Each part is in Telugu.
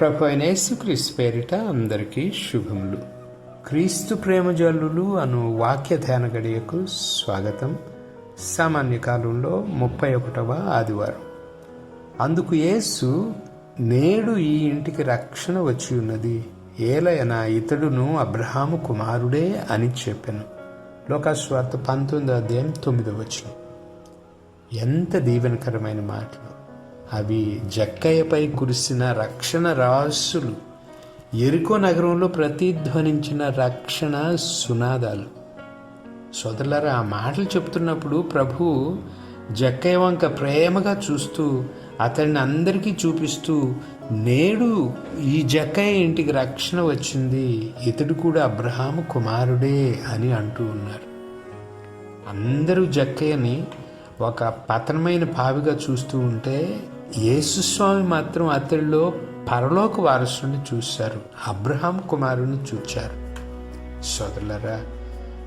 ప్రభు అయిన యేసుక్రీస్తు పేరిట అందరికీ శుభములు. క్రీస్తు ప్రేమజల్లులు అను వాక్య ధ్యాన గడియకు స్వాగతం. సామాన్య కాలంలో ముప్పై ఒకటవ ఆదివారం. అందుకు యేసు నేడు ఈ ఇంటికి రక్షణ వచ్చి ఉన్నది. ఏలయన ఇతడును అబ్రహాము కుమారుడే అని చెప్పాను. లోకాస్వార్త పంతొమ్మిదో అధ్యాయం తొమ్మిదో వచ్చిన ఎంత దీవెనకరమైన మాటలు. అవి జక్కయ్యపై కురిసిన రక్షణ రాసులు. ఎరుకో నగరంలో ప్రతిధ్వనించిన రక్షణ సునాదాలు. సోదరులారా ఆ మాటలు చెప్తున్నప్పుడు ప్రభు జక్కయ్య వంక ప్రేమగా చూస్తూ అతన్ని అందరికీ చూపిస్తూ నేడు ఈ జక్కయ్య ఇంటికి రక్షణ వచ్చింది ఇతడు కూడా అబ్రహాము కుమారుడే అని అంటూ ఉన్నారు. అందరూ జక్కయ్యని ఒక పతనమైన భావిగా చూస్తూ ఉంటే యేసుస్వామి మాత్రం అతడిలో పరలోక వారసుని చూశారు. అబ్రహాం కుమారుని చూచారు. సోదరులరా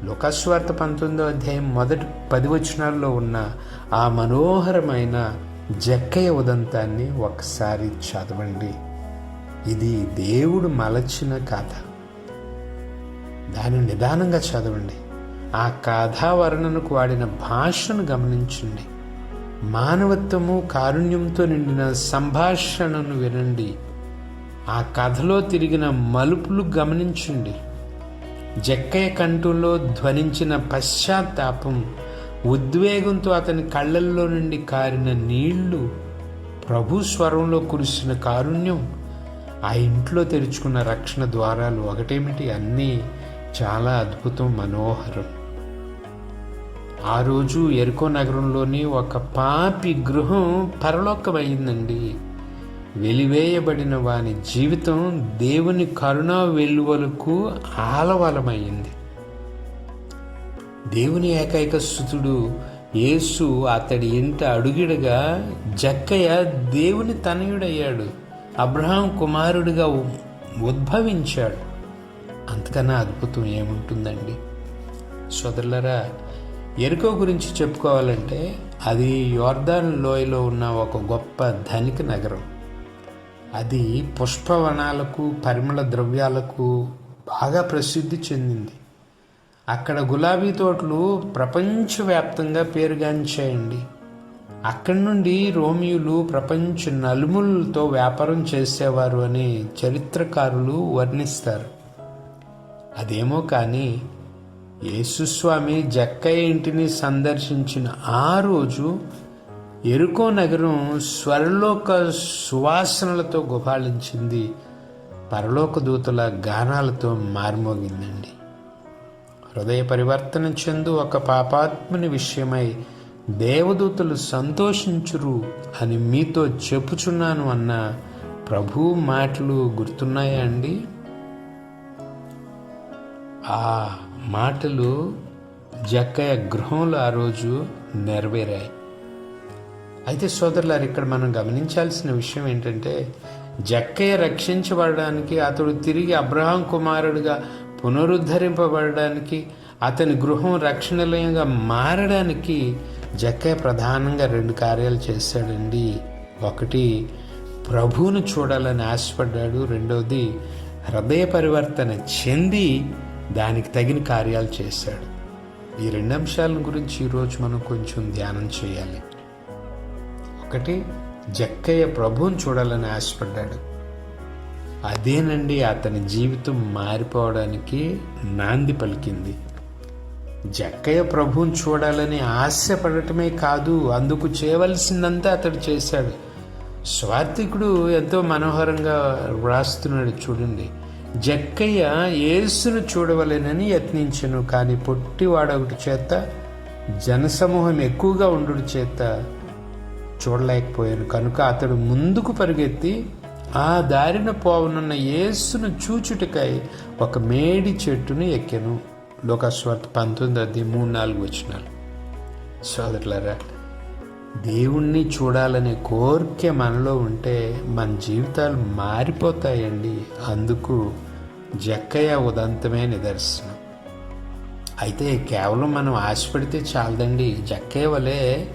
లోకస్వార్త పంతొమ్మిదో అధ్యాయం మొదటి పది వచనాల్లో ఉన్న ఆ మనోహరమైన జక్కయ్య ఉదంతాన్ని ఒకసారి చదవండి. ఇది దేవుడు మలచిన కథ. దాన్ని నిదానంగా చదవండి. ఆ కథా వర్ణనకు వాడిన భాషను గమనించండి. మానవత్వము కారుణ్యంతో నిండిన సంభాషణను వినండి. ఆ కథలో తిరిగిన మలుపులు గమనించండి. జక్కయ్య కంఠంలో ధ్వనించిన పశ్చాత్తాపం ఉద్వేగంతో అతని కళ్ళల్లో నుండి కారిన నీళ్ళు ప్రభు స్వరంలో కురిసిన కారుణ్యం ఆ ఇంట్లో తెరుచుకున్న రక్షణ ద్వారాలు ఒకటేమిటి? అన్నీ చాలా అద్భుతం మనోహరం. ఆ రోజు ఎరుకో నగరంలోని ఒక పాపి గృహం పరలోకమైందండి. వెలివేయబడిన వాని జీవితం దేవుని కరుణా వెలువలకు ఆలవలమైంది. దేవుని ఏకైక స్థుతుడు యేసు అతడి ఇంట అడుగిడగా జక్కయ్య దేవుని తనయుడయ్యాడు. అబ్రహాం కుమారుడిగా ఉద్భవించాడు. అంతకన్నా అద్భుతం ఏముంటుందండి? సోదరులరా ఎరుకో గురించి చెప్పుకోవాలంటే అది యోర్దాన్ లోయలో ఉన్న ఒక గొప్ప ధనిక నగరం. అది పుష్పవనాలకు పరిమళ ద్రవ్యాలకు బాగా ప్రసిద్ధి చెందింది. అక్కడ గులాబీ తోటలు ప్రపంచవ్యాప్తంగా పేరుగాంచాయండి. అక్కడి నుండి రోమియోలు ప్రపంచ నలుములతో వ్యాపారం చేసేవారు అని చరిత్రకారులు వర్ణిస్తారు. అదేమో కానీ యేసుస్వామి జక్కయ్య ఇంటిని సందర్శించిన ఆ రోజు ఎరుకో నగరం స్వరలోక సువాసనలతో గుబాళించింది పరలోక దూతల గానాలతో మార్మోగిందండి. హృదయ పరివర్తన చెందు ఒక పాపాత్ముని విషయమై దేవదూతలు సంతోషించురు అని మీతో చెప్పుచున్నాను అన్న ప్రభు మాటలు గుర్తున్నాయా అండి? ఆ మాటలు జక్కయ్య గృహంలో ఆ రోజు నెరవేరాయి. అయితే సోదరులారు ఇక్కడ మనం గమనించాల్సిన విషయం ఏంటంటే జక్కయ్య రక్షించబడడానికి అతడు తిరిగి అబ్రహాం కుమారుడిగా పునరుద్ధరింపబడడానికి అతని గృహం రక్షణలయంగా మారడానికి జక్కయ్య ప్రధానంగా రెండు కార్యాలు చేశాడండి. ఒకటి ప్రభువును చూడాలని ఆశపడ్డాడు. రెండవది హృదయ పరివర్తన చెంది దానికి తగిన కార్యాలు చేశాడు. ఈ రెండు అంశాల గురించి ఈరోజు మనం కొంచెం ధ్యానం చేయాలి. ఒకటి జక్కయ్య ప్రభువుని చూడాలని ఆశపడ్డాడు. అదేనండి అతని జీవితం మారిపోవడానికి నాంది పలికింది. జక్కయ్య ప్రభువుని చూడాలని ఆశపడటమే కాదు అందుకు చేయవలసిందంతా అతడు చేశాడు. స్వార్థికుడు ఎంతో మనోహరంగా వ్రాస్తున్నాడు చూడండి. జక్కయ్య యేసును చూడవలేనని యత్నించను కానీ పొట్టివాడొకటి చేత జనసమూహం ఎక్కువగా ఉండుడు చేత చూడలేకపోయాను. కనుక అతడు ముందుకు పరిగెత్తి ఆ దారిన పోవనున్న యేసును చూచుటకై ఒక మేడి చెట్టును ఎక్కెను. లోకస్వార్థ పంతొమ్మిది అది మూడు నాలుగు వచ్చినాలు సోదరులరా దేవుణ్ణి చూడాలనే కోరిక మనలో ఉంటే మన జీవితాలు మారిపోతాయండి. అందుకు జక్కయ్య ఉదంతమే నిదర్శనం. అయితే కేవలం మనం ఆశపడితే చాలదండి. జక్కయ్య వలె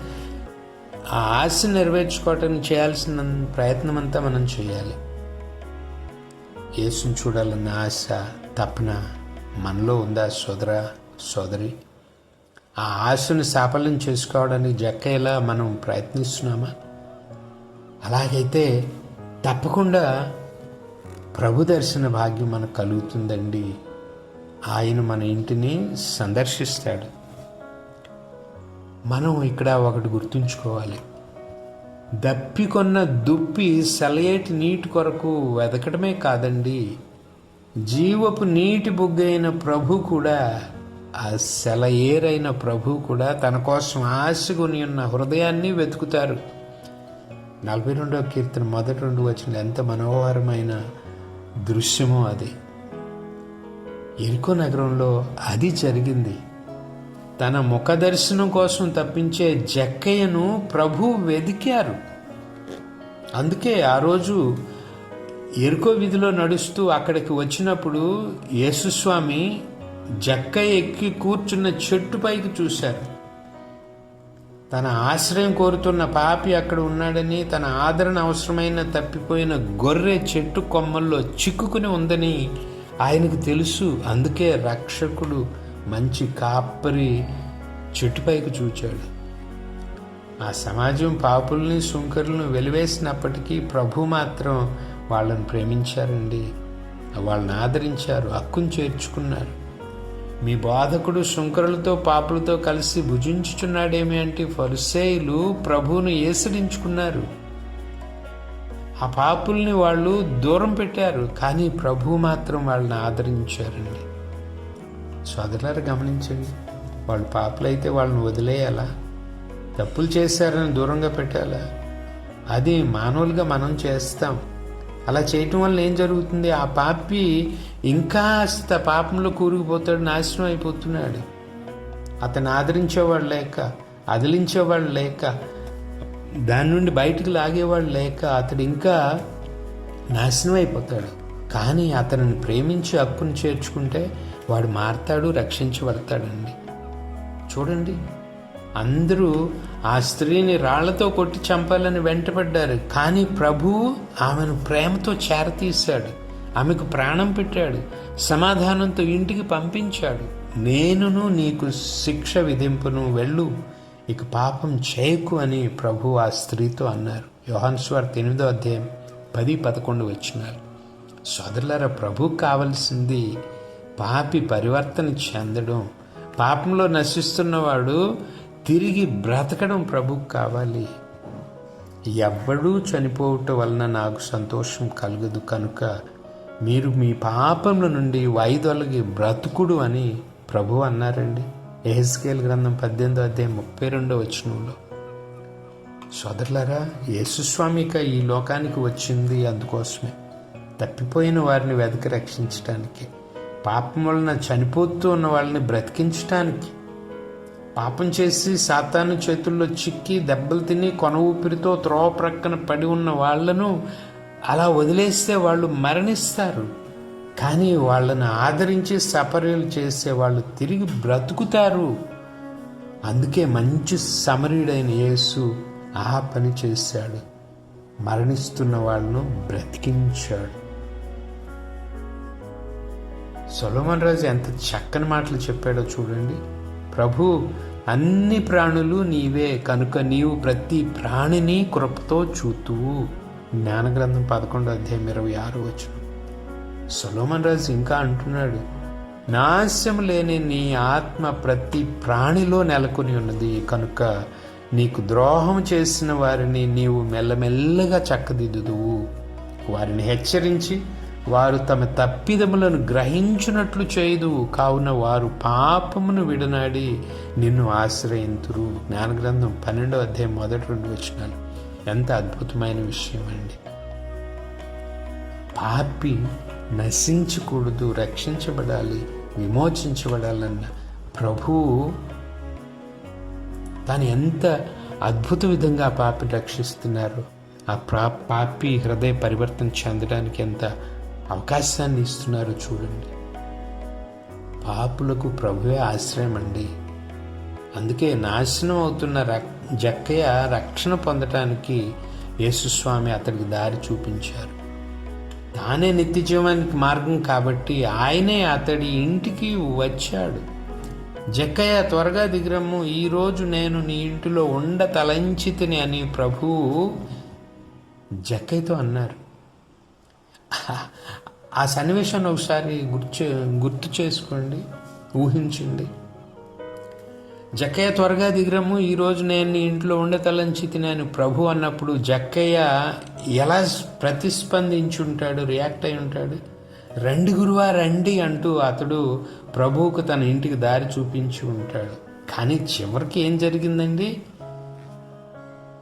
ఆ ఆశ నెరవేర్చుకోవటానికి చేయాల్సిన ప్రయత్నం అంతా మనం చేయాలి. యేసుని చూడాలన్న ఆశ తపన మనలో ఉందా సోదరా సోదరి? ఆ ఆశను సాఫల్యం చేసుకోవడానికి జక్కేలా మనం ప్రయత్నిస్తున్నామా? అలాగైతే తప్పకుండా ప్రభు దర్శన భాగ్యం మనకు కలుగుతుందండి. ఆయన మన ఇంటిని సందర్శిస్తాడు. మనం ఇక్కడ ఒకటి గుర్తుంచుకోవాలి. దప్పికొన్న దుప్పి సెలయేటి నీటి కొరకు వెతకడమే కాదండి. జీవపు నీటి బుగ్గైన ప్రభు కూడా ఆ సెలయేరైన ప్రభు కూడా తన కోసం ఆశగుని ఉన్న హృదయాన్ని వెతుకుతారు. నలభై రెండవ కీర్తన మొదటి రెండు వచ్చిన ఎంత మనోహరమైన దృశ్యమో అది. ఎరుకో నగరంలో అది జరిగింది. తన ముఖ దర్శనం కోసం తప్పించే జక్కయ్యను ప్రభు వెదికారు. అందుకే ఆ రోజు ఎరుకో వీధిలో నడుస్తూ అక్కడికి వచ్చినప్పుడు యేసుస్వామి జక్క ఎక్కి కూర్చున్న చెట్టు పైకి చూశారు. తన ఆశ్రయం కోరుతున్న పాపి అక్కడ ఉన్నాడని తన ఆదరణ అవసరమైన తప్పిపోయిన గొర్రె చెట్టు కొమ్మల్లో చిక్కుకుని ఉందని ఆయనకు తెలుసు. అందుకే రక్షకుడు మంచి కాపరి చెట్టుపైకి చూచాడు. ఆ సమాజం పాపుల్ని సుంకరులను వెలివేసినప్పటికీ ప్రభు మాత్రం వాళ్ళని ప్రేమించారండి. వాళ్ళని ఆదరించారు హక్కును చేర్చుకున్నారు. మీ బోధకుడు శుంకరులతో పాపులతో కలిసి భుజించుచున్నాడేమి అంటే ఫరుసేయులు ప్రభువును ఏసడించుకున్నారు. ఆ పాపుల్ని వాళ్ళు దూరం పెట్టారు కానీ ప్రభు మాత్రం వాళ్ళని ఆదరించారండి. సోదరులారు గమనించండి. వాళ్ళు పాపులైతే వాళ్ళని వదిలేయాలా? తప్పులు చేశారని దూరంగా పెట్టాలా? అది మానవులుగా మనం చేస్తాం. అలా చేయటం వల్ల ఏం జరుగుతుంది? ఆ పాపి ఇంకా పాపంలో కూరుకుపోతాడు నాశనం అయిపోతున్నాడు. అతను ఆదరించేవాడు లేక అదిలించేవాడు లేక దాని నుండి బయటకు లాగేవాడు లేక అతడు ఇంకా నాశనం అయిపోతాడు. కానీ అతనిని ప్రేమించి హక్కును చేర్చుకుంటే వాడు మారతాడు రక్షించబడతాడండి. చూడండి అందరూ ఆ స్త్రీని రాళ్ళతో కొట్టి చంపాలని వెంటపడ్డారు. కానీ ప్రభువు ఆమెను ప్రేమతో చేరతీశాడు. ఆమెకు ప్రాణం పెట్టాడు. సమాధానంతో ఇంటికి పంపించాడు. నేనును నీకు శిక్ష విధింపును వెళ్ళు. ఇక పాపం చేయకు అని ప్రభు ఆ స్త్రీతో అన్నారు. యోహాన్ ఎనిమిదో అధ్యాయం పది పదకొండు వచ్చినారు. సోదరులారా ప్రభు కావలసింది పాపి పరివర్తన చెందడం. పాపంలో నశిస్తున్నవాడు తిరిగి బ్రతకడం ప్రభుకు కావాలి. ఎవ్వడూ చనిపోవటం వలన నాకు సంతోషం కలగదు కనుక మీరు మీ పాపముల నుండి వైదొలగి బ్రతుకుడు అని ప్రభు అన్నారండి. ఎహెస్కేల్ గ్రంథం పద్దెనిమిదో అధ్యాయం ముప్పై రెండో వచనంలో. సోదరులారా యేసుస్వామిక ఈ లోకానికి వచ్చింది అందుకోసమే. తప్పిపోయిన వారిని వెతకి రక్షించటానికి పాపం వలన చనిపోతూ ఉన్న వాళ్ళని బ్రతికించటానికి పాపం చేసి సాతాను చేతుల్లో చిక్కి దెబ్బలు తిని కొన ఊపిరితో త్రోవ ప్రక్కన పడి ఉన్న వాళ్ళను అలా వదిలేస్తే వాళ్ళు మరణిస్తారు. కానీ వాళ్ళని ఆదరించి సపర్యలు చేసే వాళ్ళు తిరిగి బ్రతుకుతారు. అందుకే మంచి సమరీడైన యేసు ఆ పని చేశాడు. మరణిస్తున్న వాళ్ళను బ్రతికించాడు. సొలమన్ రాజు ఎంత చక్కని మాటలు చెప్పాడో చూడండి. ప్రభు అన్ని ప్రాణులు నీవే కనుక నీవు ప్రతి ప్రాణిని కృపతో చూతువు జ్ఞానగ్రంథం పదకొండు అధ్యాయం ఇరవై ఆరు వచ్చిన సొలోమన్ రాజు ఇంకా అంటున్నాడు నాశం లేని నీ ఆత్మ ప్రతి ప్రాణిలో నెలకొని ఉన్నది. కనుక నీకు ద్రోహం చేసిన వారిని నీవు మెల్లమెల్లగా చక్కదిద్దుదువు. వారిని హెచ్చరించి వారు తమ తప్పిదములను గ్రహించినట్లు చేయదు. కావున వారు పాపమును విడనాడి నిన్ను ఆశ్రయింతురు. జ్ఞానగ్రంథం పన్నెండో అధ్యాయం మొదటి రెండు వచ్చినాలు ఎంత అద్భుతమైన విషయం అండి. పాపి నశించకూడదు రక్షించబడాలి విమోచించబడాలన్న ప్రభువు తాను ఎంత అద్భుత విధంగా ఆ పాపి రక్షిస్తున్నారు. ఆ ప్రా పాపి హృదయ పరివర్తన చెందడానికి ఎంత అవకాశాన్ని ఇస్తున్నారు చూడండి. పాపులకు ప్రభువే ఆశ్రయం అండి అందుకే నాశనం అవుతున్న రక్ జక్కయ్య రక్షణ పొందటానికి యేసుస్వామి అతడికి దారి చూపించారు. తానే నిత్య జీవానికి మార్గం కాబట్టి ఆయనే అతడి ఇంటికి వచ్చాడు. జక్కయ్య త్వరగా దిగిరమ్ము ఈరోజు నేను నీ ఇంటిలో ఉండ తలంచితిని అని ప్రభువు జక్కయ్యతో అన్నారు. ఆ సన్నివేశాన్ని ఒకసారి గుర్తు గుర్తు చేసుకోండి ఊహించండి. జక్కయ్య త్వరగా దిగిరమ్ము ఈరోజు నేను నీ ఇంట్లో ఉండ తినాను నేను ప్రభు అన్నప్పుడు జక్కయ్య ఎలా ప్రతిస్పందించి ఉంటాడు రియాక్ట్ అయి ఉంటాడు? రండి గురువా రండి అంటూ అతడు ప్రభువుకు తన ఇంటికి దారి చూపించి ఉంటాడు. కానీ చివరికి ఏం జరిగిందండి?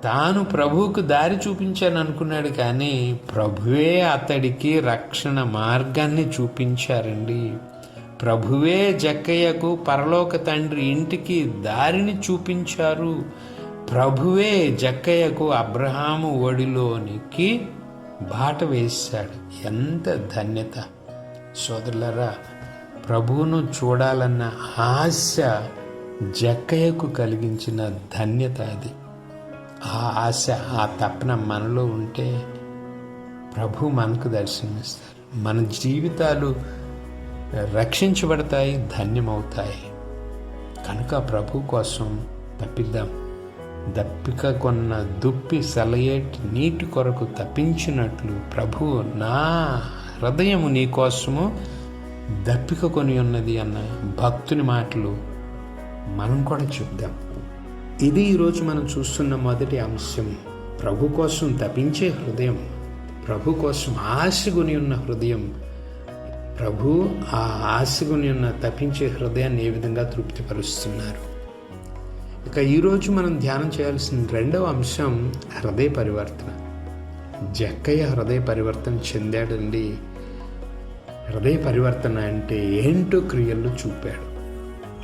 తాను ప్రభువుకు దారి చూపించాను అనుకున్నాడు కానీ ప్రభువే అతడికి రక్షణ మార్గాన్ని చూపించారండి. ప్రభువే జక్కయ్యకు పరలోక తండ్రి ఇంటికి దారిని చూపించారు. ప్రభువే జక్కయ్యకు అబ్రహాము ఒడిలోనికి బాట వేశాడు. ఎంత ధన్యత! సోదరులరా ప్రభువును చూడాలన్న ఆశ జక్కయ్యకు కలిగించిన ధన్యత అది. ఆ ఆశ ఆ తపన మనలో ఉంటే ప్రభు మనకు దర్శనమిస్తారు. మన జీవితాలు రక్షించబడతాయి ధన్యమవుతాయి. కనుక ప్రభు కోసం తప్పిద్దాం. దప్పిక కొన్న దుప్పి సెలయేట్ నీటి కొరకు తప్పించినట్లు ప్రభు నా హృదయము నీ కోసము దప్పిక కొని ఉన్నది అన్న భక్తుని మాటలు మనం కూడా చూద్దాం ఇది ఈరోజు మనం చూస్తున్న మొదటి అంశం. ప్రభు కోసం తపించే హృదయం. ప్రభు కోసం ఆశగుని ఉన్న హృదయం. ప్రభు ఆ ఆశగుని ఉన్న తపించే హృదయాన్ని ఏ విధంగా తృప్తిపరుస్తున్నారు? ఇక ఈరోజు మనం ధ్యానం చేయాల్సిన రెండవ అంశం హృదయ పరివర్తన. జక్కయ్య హృదయ పరివర్తన చెందాడండి. హృదయ పరివర్తన అంటే ఏంటో క్రియల్లో చూపాడు.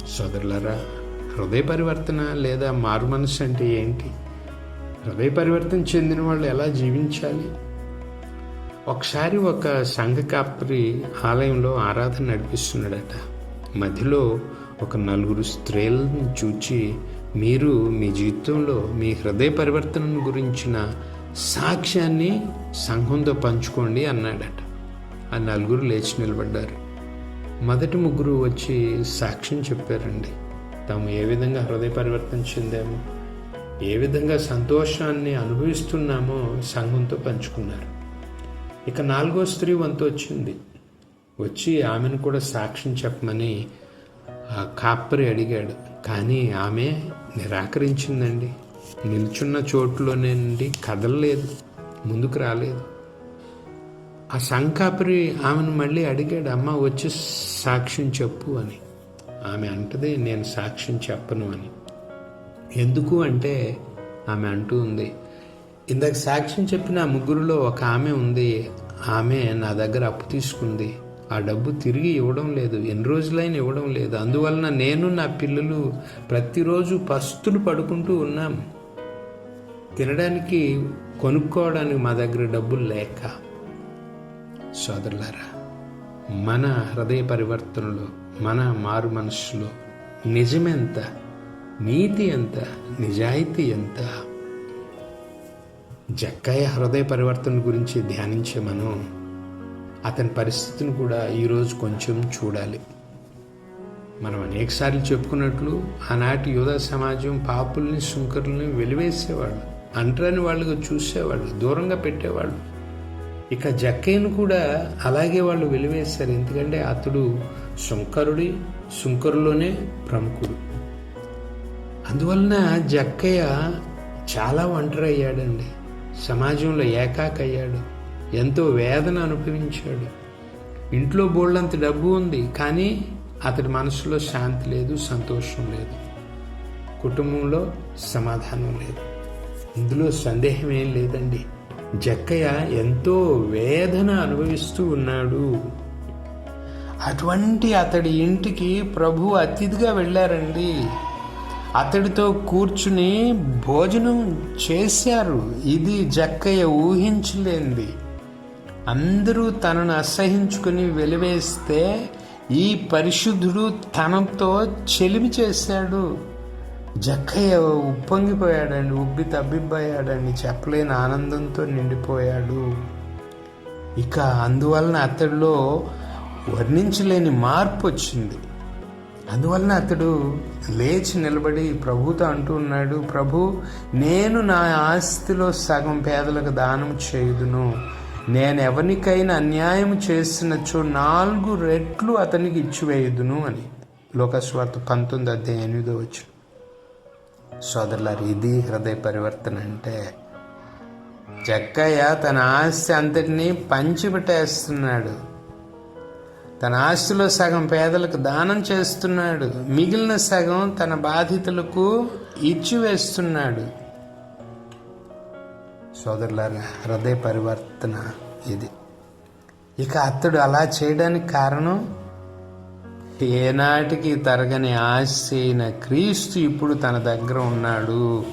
సోదరులరా హృదయ పరివర్తన లేదా మారు మనసు అంటే ఏంటి? హృదయ పరివర్తన చెందిన వాళ్ళు ఎలా జీవించాలి? ఒకసారి ఒక సంఘ కాపరి ఆలయంలో ఆరాధన నడిపిస్తున్నాడట. మధ్యలో ఒక నలుగురు స్త్రీలను చూచి మీరు మీ జీవితంలో మీ హృదయ పరివర్తన గురించిన సాక్ష్యాన్ని సంఘంతో పంచుకోండి అన్నాడట. ఆ నలుగురు లేచి నిలబడ్డారు. మొదటి ముగ్గురు వచ్చి సాక్ష్యం చెప్పారండి. తాము ఏ విధంగా హృదయ పరివర్తన చెందామో ఏ విధంగా సంతోషాన్ని అనుభవిస్తున్నామో సంఘంతో పంచుకున్నారు. ఇక నాలుగో స్త్రీ వంతు వచ్చింది. వచ్చి ఆమెను కూడా సాక్ష్యం చెప్పమని ఆ కాపరి అడిగాడు. కానీ ఆమె నిరాకరించిందండి. నిల్చున్న చోటులోనే నుండి కదలలేదు. ముందుకు రాలేదు. ఆ సంకాపరి ఆమెను మళ్ళీ అడిగాడు అమ్మ వచ్చి సాక్ష్యం చెప్పు అని. ఆమె అంటది నేను సాక్ష్యం చెప్పను అని. ఎందుకు అంటే ఆమె అంటూ ఉంది ఇందాక సాక్ష్యం చెప్పిన ఆ ముగ్గురులో ఒక ఆమె ఉంది ఆమె నా దగ్గర అప్పు తీసుకుంది. ఆ డబ్బు తిరిగి ఇవ్వడం లేదు ఎన్ని రోజులైనా ఇవ్వడం లేదు. అందువలన నేను నా పిల్లలు ప్రతిరోజు పస్తులు పడుకుంటూ ఉన్నాం. తినడానికి కొనుక్కోవడానికి మా దగ్గర డబ్బులు లేక. సోదరులారా మన హృదయ పరివర్తనలో మన మారు మనస్సులో నిజమెంత నీతి ఎంత? నిజాయితీ ఎంత? జక్కయ్య హృదయ పరివర్తన గురించి ధ్యానించే మనం అతని పరిస్థితిని కూడా ఈరోజు కొంచెం చూడాలి. మనం అనేకసార్లు చెప్పుకున్నట్లు ఆనాటి యోధ సమాజం పాపుల్ని సుంకరుల్ని వెలివేసేవాళ్ళు అంటరాని వాళ్ళుగా చూసేవాళ్ళు దూరంగా పెట్టేవాళ్ళు. ఇక జక్కయ్యను కూడా అలాగే వాళ్ళు వెలివేశారు. ఎందుకంటే అతడు శుంకరుడి శుంకరులోనే ప్రముఖుడు. అందువలన జక్కయ్య చాలా ఒంటరి అయ్యాడండి సమాజంలో ఏకాకయ్యాడు. ఎంతో వేదన అనుభవించాడు. ఇంట్లో బోళ్ళంత డబ్బు ఉంది కానీ అతడి మనసులో శాంతి లేదు సంతోషం లేదు. కుటుంబంలో సమాధానం లేదు. ఇందులో సందేహం ఏం లేదండి. జక్కయ్య ఎంతో వేదన అనుభవిస్తూ ఉన్నాడు. అటువంటి అతడి ఇంటికి ప్రభు అతిథిగా వెళ్ళారండి. అతడితో కూర్చుని భోజనం చేశారు. ఇది జక్కయ్య ఊహించలేంది అందరూ తనను అసహించుకుని వెలివేస్తే ఈ పరిశుద్ధుడు తనతో చెలిమి చేశాడు. జక్కయ్య ఉప్పొంగిపోయాడండి ఉబ్బి తబ్బిబ్బయ్యాడండి చెప్పలేని ఆనందంతో నిండిపోయాడు. ఇక అందువలన అతడిలో వర్ణించలేని మార్పు వచ్చింది. అందువలన అతడు లేచి నిలబడి ప్రభుతో అంటూ ఉన్నాడు ప్రభు నేను నా ఆస్తిలో సగం పేదలకు దానం చేయుదును. నేను ఎవరికైనా అన్యాయం చేసినచో నాలుగు రెట్లు అతనికి ఇచ్చివేయుదును అని. లోకస్వార్త పంతొమ్మిది అధ్యాయం ఎనిమిదో వచ్చు సోదరులారు ఇది హృదయ పరివర్తన అంటే జక్కయ్య తన ఆస్తి అంతటినీ పంచిపెట్టేస్తున్నాడు. తన ఆస్తిలో సగం పేదలకు దానం చేస్తున్నాడు. మిగిలిన సగం తన బాధితులకు ఇచ్చివేస్తున్నాడు సోదరులారా హృదయ పరివర్తన ఇది. ఇక అతడు అలా చేయడానికి కారణం? ఏనాటికి తరగని ఆశ అయిన క్రీస్తు ఇప్పుడు తన దగ్గర ఉన్నాడు.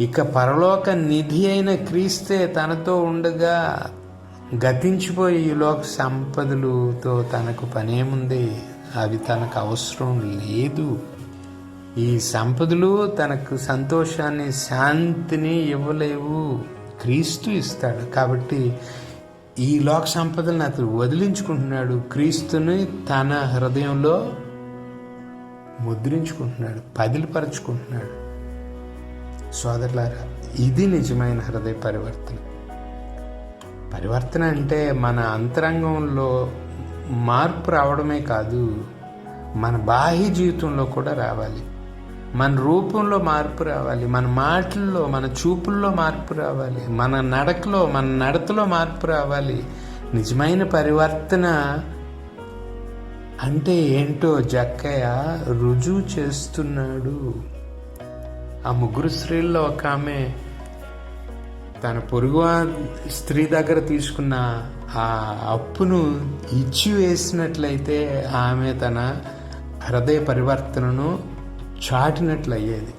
ఇక పరలోక నిధి అయిన క్రీస్తే తనతో ఉండగా గతించిపోయి ఈ లోక సంపదలతో తనకు పనేముంది? అవి తనకు అవసరం లేదు. ఈ సంపదలు తనకు సంతోషాన్ని శాంతిని ఇవ్వలేవు. క్రీస్తు ఇస్తాడు. కాబట్టి ఈ లోక సంపదలను అతను వదిలించుకుంటున్నాడు. క్రీస్తుని తన హృదయంలో ముద్రించుకుంటున్నాడు. పదిలిపరచుకుంటున్నాడు. సోదరులారా ఇది నిజమైన హృదయ పరివర్తన. పరివర్తన అంటే మన అంతరంగంలో మార్పు రావడమే కాదు మన బాహ్య జీవితంలో కూడా రావాలి. మన రూపంలో మార్పు రావాలి మన మాటల్లో మన చూపుల్లో మార్పు రావాలి మన నడకలో మన నడతలో మార్పు రావాలి. నిజమైన పరివర్తన అంటే ఏంటో జక్కయ్య రుజువు చేస్తున్నాడు. ఆ ముగ్గురు స్త్రీల్లో ఒక ఆమె తన పొరుగు స్త్రీ దగ్గర తీసుకున్న ఆ అప్పును ఇచ్చి వేసినట్లయితే ఆమె తన హృదయ పరివర్తనను చాటినట్లు అయ్యేది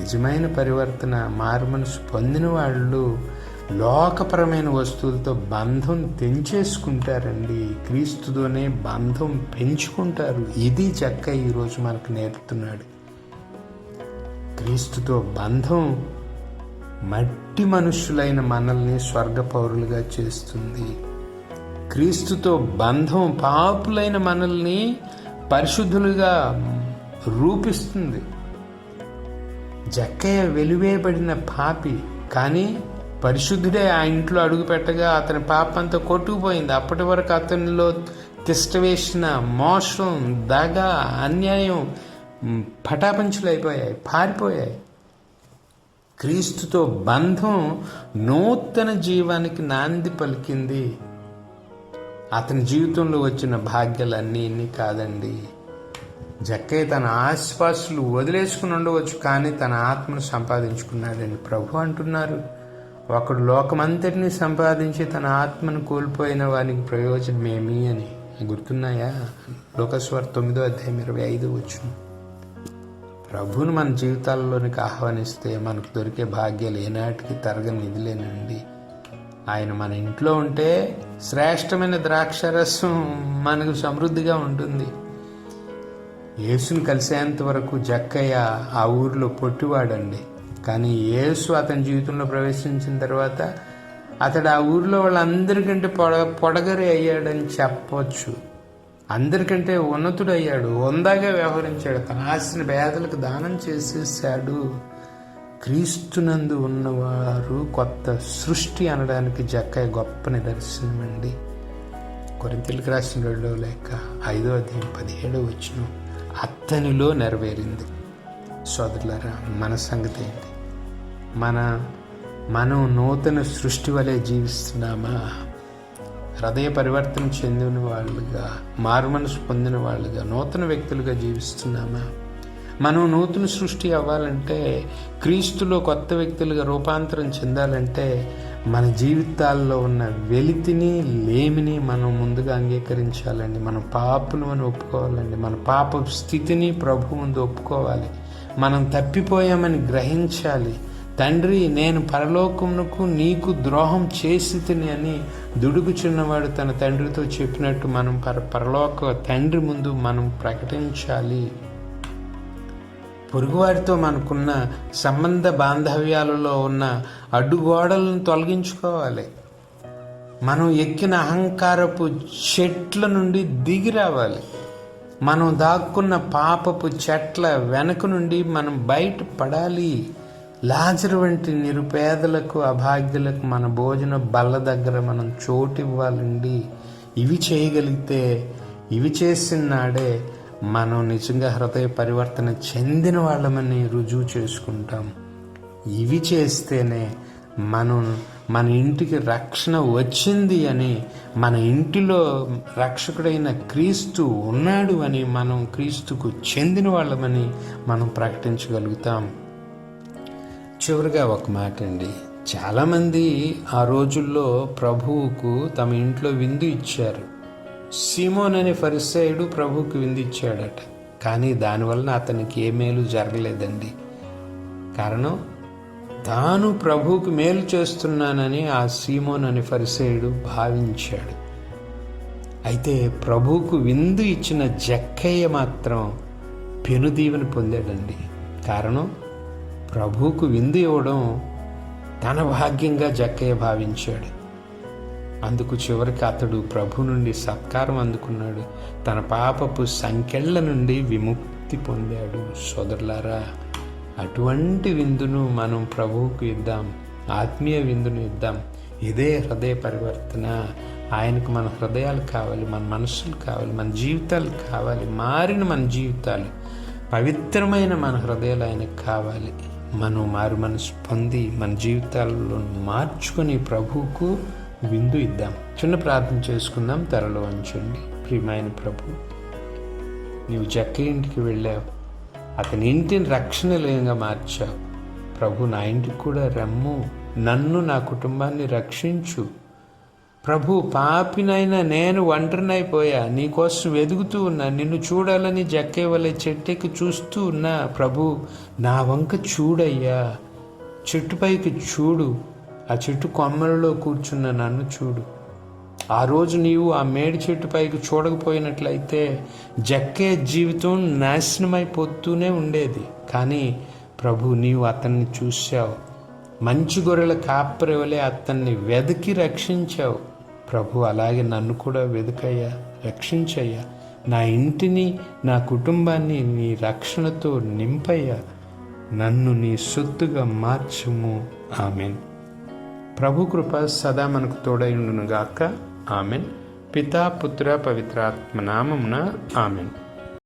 నిజమైన పరివర్తన మారుమనసు పొందిన వాళ్ళు లోకపరమైన వస్తువులతో బంధం తెంచేసుకుంటారండి. క్రీస్తుతోనే బంధం పెంచుకుంటారు. ఇది చక్క ఈరోజు మనకు నేర్పుతున్నాడు. క్రీస్తుతో బంధం మట్టి మనుష్యులైన మనల్ని స్వర్గ పౌరులుగా చేస్తుంది. క్రీస్తుతో బంధం పాపులైన మనల్ని పరిశుద్ధులుగా రూపిస్తుంది. జక్కయ్య వెలివేయబడిన పాపి కానీ పరిశుద్ధుడే ఆ ఇంట్లో అడుగు పెట్టగా అతని పాపంతా కొట్టుకుపోయింది. అప్పటి వరకు అతనిలో తిష్టవేసిన మోసం దగ అన్యాయం పటాపంచులు అయిపోయాయి పారిపోయాయి. క్రీస్తుతో బంధం నూతన జీవానికి నాంది పలికింది. అతని జీవితంలో వచ్చిన భాగ్యాలన్నీ ఇన్ని కాదండి. జక్కయ్య తన ఆశ్వాసులు వదిలేసుకుని ఉండవచ్చు కానీ తన ఆత్మను సంపాదించుకున్నాడని ప్రభు అంటున్నారు ఒకడు లోకమంతటిని సంపాదించి తన ఆత్మను కోల్పోయిన వానికి ప్రయోజనం ఏమి అని. గుర్తున్నాయా? లోకస్వర్ తొమ్మిదో అధ్యాయం ఇరవై ఐదు వచ్చింది ప్రభువును మన జీవితాల్లోనికి ఆహ్వానిస్తే మనకు దొరికే భాగ్యాలు ఏనాటికి తరగని నిధులేనండి. ఆయన మన ఇంట్లో ఉంటే శ్రేష్టమైన ద్రాక్షరసం మనకు సమృద్ధిగా ఉంటుంది. యేసుని కలిసేంత వరకు జక్కయ్య ఆ ఊరిలో పొట్టివాడండి. కానీ యేసు అతని జీవితంలో ప్రవేశించిన తర్వాత అతడు ఆ ఊరిలో వాళ్ళందరికంటే పొడ పొడగరి అయ్యాడని చెప్పవచ్చు అందరికంటే ఉన్నతుడు అయ్యాడు వందాగా వ్యవహరించాడు. తన ఆస్తిని పేదలకు దానం చేసేసాడు క్రీస్తునందు ఉన్నవారు కొత్త సృష్టి అనడానికి జక్కయ్య గొప్ప నిదర్శనం అండి. కొరింతలకు రాసిన రెండో లేక ఐదో అధ్యాయం పదిహేడో వచ్చిన అతనిలో నెరవేరింది. సోదరులారా మన సంగతి ఏంటి? మన మనం నూతన సృష్టి వలె జీవిస్తున్నామా? హృదయ పరివర్తన చెందిన వాళ్ళుగా మారుమనసు పొందిన వాళ్ళుగా నూతన వ్యక్తులుగా జీవిస్తున్నామా? మనం నూతన సృష్టి అవ్వాలంటే క్రీస్తులో కొత్త వ్యక్తులుగా రూపాంతరం చెందాలంటే మన జీవితాల్లో ఉన్న వెలితిని లేమిని మనం ముందుగా అంగీకరించాలండి. మన పాపులు అని ఒప్పుకోవాలండి. మన పాప స్థితిని ప్రభు ముందు ఒప్పుకోవాలి. మనం తప్పిపోయామని గ్రహించాలి. తండ్రి నేను పరలోకమునకు నీకు ద్రోహం చేసి తిని అని దుడుగుచున్నవాడు తన తండ్రితో చెప్పినట్టు మనం పర పరలోక తండ్రి ముందు మనం ప్రకటించాలి. పొరుగువారితో మనకున్న సంబంధ బాంధవ్యాలలో ఉన్న అడ్డుగోడలను తొలగించుకోవాలి. మనం ఎక్కిన అహంకారపు చెట్ల నుండి దిగి రావాలి. మనం దాక్కున్న పాపపు చెట్ల వెనక నుండి మనం బయట పడాలి లాజరు వంటి నిరుపేదలకు అభాగ్యులకు మన భోజన బల్ల దగ్గర మనం చోటు ఇవ్వాలండి ఇవి చేయగలిగితే ఇవి చేసిన నాడే మనం నిజంగా హృదయ పరివర్తన చెందిన వాళ్ళమని రుజువు చేసుకుంటాం. ఇవి చేస్తేనే మనం మన ఇంటికి రక్షణ వచ్చింది అని మన ఇంటిలో రక్షకుడైన క్రీస్తు ఉన్నాడు అని మనం క్రీస్తుకు చెందిన వాళ్ళమని మనం ప్రకటించగలుగుతాం. చివరిగా ఒక మాట అండి. చాలామంది ఆ రోజుల్లో ప్రభువుకు తమ ఇంట్లో విందు ఇచ్చారు. సీమోన్ అనే ఫరిసేయుడు ప్రభువుకు విందు ఇచ్చాడట. కానీ దానివలన అతనికి ఏ మేలు జరగలేదండి. కారణం? తాను ప్రభువుకు మేలు చేస్తున్నానని ఆ సీమోన్ అనే ఫరిసేయుడు భావించాడు. అయితే ప్రభువుకు విందు ఇచ్చిన జక్కయ్య మాత్రం పెనుదీవెని పొందాడండి. కారణం? ప్రభువుకు విందు ఇవ్వడం తన భాగ్యంగా జక్కయ్య భావించాడు. అందుకు చివరికి అతడు ప్రభు నుండి సత్కారం అందుకున్నాడు. తన పాపపు సంకెళ్ళ నుండి విముక్తి పొందాడు. సోదరులారా అటువంటి విందును మనం ప్రభువుకు ఇద్దాం. ఆత్మీయ విందును ఇద్దాం. ఇదే హృదయ పరివర్తన. ఆయనకు మన హృదయాలు కావాలి మన మనసులు కావాలి మన జీవితాలు కావాలి మారిన మన జీవితాలు పవిత్రమైన మన హృదయాలు ఆయనకు కావాలి. మనం మారు మనసు పొంది మన జీవితాల్లో మార్చుకొని ప్రభువుకు విందు ఇద్దాం. చిన్న ప్రార్థన చేసుకుందాం. త్వరలో ఉంచండి. ప్రియమైన ప్రభు నీవు జక్క ఇంటికి వెళ్ళావు. అతని ఇంటిని రక్షణలేయంగా మార్చావు. ప్రభు నా ఇంటికి కూడా రమ్ము. నన్ను నా కుటుంబాన్ని రక్షించు. ప్రభు పాపినైనా నేను ఒంటరినైపోయా. నీకోసం వెదుగుతూ ఉన్నా. నిన్ను చూడాలని జక్కేవలే చెట్టెక్కి చూస్తూ ఉన్నా. ప్రభు నా వంక చూడయ్యా. చెట్టుపైకి చూడు. ఆ చెట్టు కొమ్మలలో కూర్చున్న నన్ను చూడు. ఆ రోజు నీవు ఆ మేడి చెట్టు పైకి చూడకపోయినట్లయితే జక్కే జీవితం నాశనమైపోతూనే ఉండేది. కానీ ప్రభు నీవు అతన్ని చూశావు. మంచి గొర్రెల కాపరి వలె అతన్ని వెతికి రక్షించావు. ప్రభు అలాగే నన్ను కూడా వెదుకయ్యా రక్షించయ్యా. నా ఇంటిని నా కుటుంబాన్ని నీ రక్షణతో నింపయ్యా. నన్ను నీ సొత్తుగా మార్చుము. ఆమెన్. ప్రభు కృప సదా మనకు తోడైండునుగాక ఆమెన్. పితా పుత్ర పవిత్రాత్మ నామమున ఆమెన్.